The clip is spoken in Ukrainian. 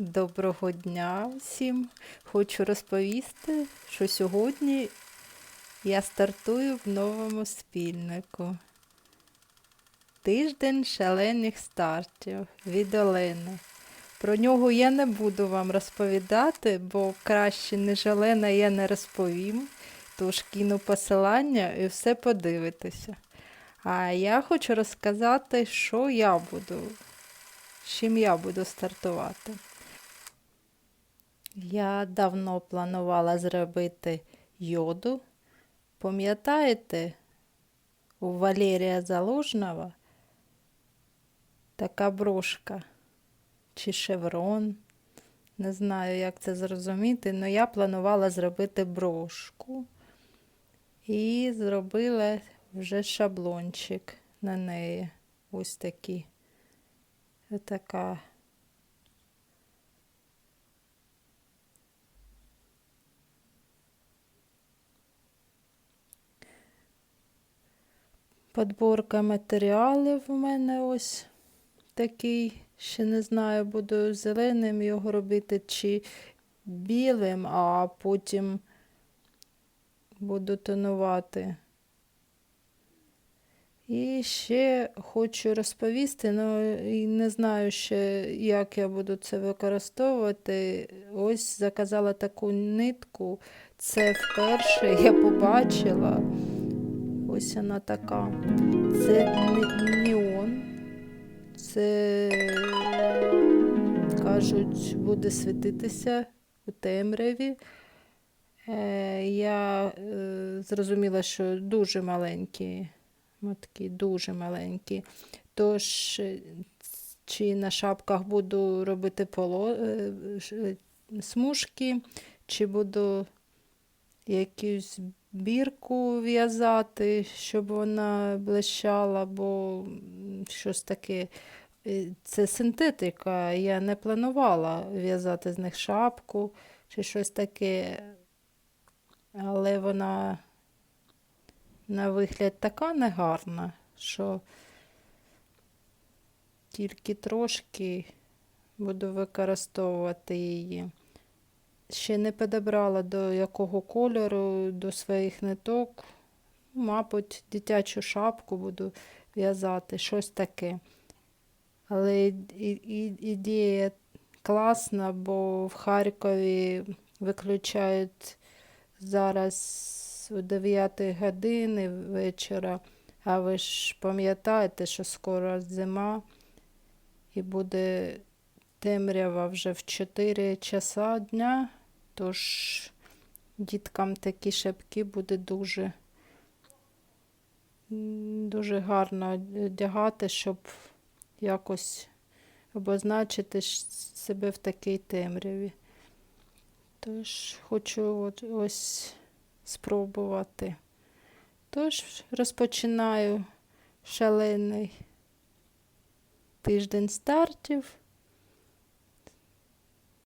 Доброго дня всім. Хочу розповісти, що сьогодні я стартую в новому спільнику. Тиждень шалених стартів від Олени. Про нього я не буду вам розповідати, бо краще ніж Олена я не розповім. Тож кину посилання і все подивитеся. А я хочу розказати, що я буду, з чим я буду стартувати. Я давно планувала зробити йоду. Пам'ятаєте, у Валерія Залужного така брошка чи шеврон. Не знаю, як це зрозуміти, але я планувала зробити брошку і зробила вже шаблончик на неї. Ось такий. Така. Подборка матеріалів у мене ось такий. Ще не знаю, буду зеленим його робити чи білим, а потім буду тонувати. І ще хочу розповісти, але не знаю ще, як я буду це використовувати. Ось заказала таку нитку. Це вперше я побачила. Ось вона така. Це не- неон. Це, кажуть, буде світитися у темряві. Е, я е, зрозуміла, що дуже маленькі, мотки, дуже маленькі. Тож, е, чи на шапках буду робити поло, смужки, чи буду якусь бірку в'язати, щоб вона блищала, бо щось таке. Це синтетика. Я не планувала в'язати з них шапку чи щось таке. Але вона на вигляд така негарна, що тільки трошки буду використовувати її. Ще не підібрала до якого кольору, до своїх ниток. Мабуть, дитячу шапку буду в'язати, щось таке. Але ідея класна, бо в Харкові виключають зараз о 9 години вечора. А ви ж пам'ятаєте, що скоро зима і буде темрява вже в 4 часа дня, тож діткам такі шапки буде дуже, дуже гарно одягати, щоб якось обозначити себе в такій темряві. Тож хочу ось спробувати. Тож розпочинаю шалений тиждень стартів.